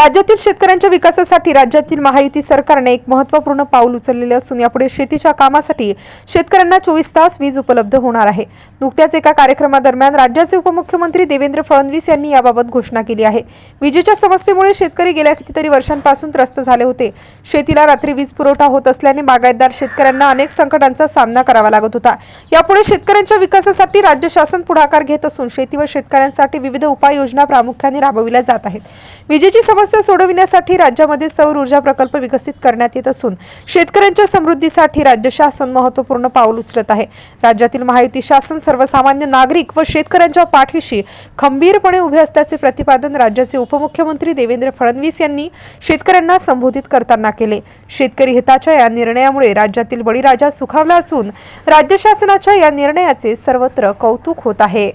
राज्यातील शेतकऱ्यांच्या विकासासाठी राज्यातील महायुती सरकारने एक महत्त्वपूर्ण पाऊल उचललेले असून यापुढे शेतीच्या कामासाठी शेतकऱ्यांना चोवीस तास वीज उपलब्ध होणार आहे. नुकत्याच एका कार्यक्रमादरम्यान राज्याचे उपमुख्यमंत्री देवेंद्र फडणवीस यांनी याबाबत घोषणा केली आहे. विजेच्या समस्येमुळे शेतकरी गेल्या कितीतरी वर्षांपासून त्रस्त झाले होते. शेतीला रात्री वीज पुरवठा होत असल्याने बागायतदार शेतकऱ्यांना अनेक संकटांचा सामना करावा लागत होता. यापुढे शेतकऱ्यांच्या विकासासाठी राज्य शासन पुढाकार घेत असून शेती व शेतकऱ्यांसाठी विविध उपाययोजना प्रामुख्याने राबविल्या जात आहेत. विजेची समस्या सोडविण्यासाठी राज्यामध्ये सौर ऊर्जा प्रकल्प विकसित करण्यात येत असून शेतकऱ्यांच्या समृद्धीसाठी राज्य शासन महत्त्वपूर्ण पाऊल उचलत आहे. राज्यातील महायुती शासन सर्वसामान्य नागरिक व शेतकऱ्यांच्या पाठीशी खंबीरपणे उभे असल्याचे प्रतिपादन राज्याचे उपमुख्यमंत्री देवेंद्र फडणवीस यांनी शेतकऱ्यांना संबोधित करताना केले. शेतकरी हिताच्या या निर्णयामुळे राज्यातील बळीराजा सुखावला असून राज्य शासनाच्या या निर्णयाचे सर्वत्र कौतुक होत आहे.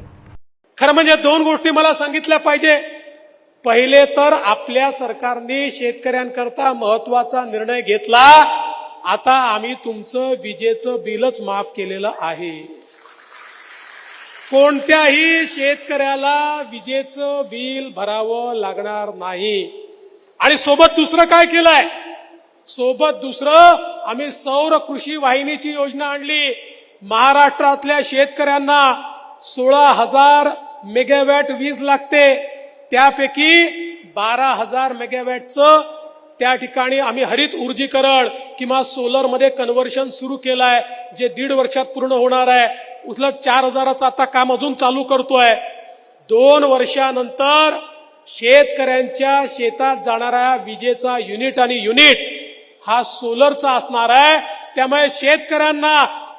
खरं म्हणजे दोन गोष्टी मला सांगितल्या पाहिजे. पहिले तर आपल्या सरकारने शेतकऱ्यांकरता महत्त्वाचा निर्णय घेतला. आता आम्ही तुमचं विजेचं बिलच माफ केलेलं आहे. कोणत्याही शेतकऱ्याला विजेचं बिल भरावं लागणार नाही. आणि सोबत दुसरं काय केलंय? सोबत दुसरं आम्ही सौर कृषी वाहिनीची योजना आणली. महाराष्ट्रातल्या शेतकऱ्यांना सोळा हजार मेगावॅट वीज लागते. त्यापैकी बारा हजार मेगावॅटचं त्या ठिकाणी आम्ही हरित ऊर्जीकरण किंवा सोलरमध्ये कन्वर्शन कन्व्हर्शन सुरू केलं आहे जे दीड वर्षात पूर्ण होणार आहे. उलट चार हजाराचं आता काम अजून चालू करतोय. दोन वर्षानंतर शेतकऱ्यांच्या शेतात जाणारा विजेचा युनिट आणि युनिट हा सोलरचा असणार आहे. त्यामुळे शेतकऱ्यांना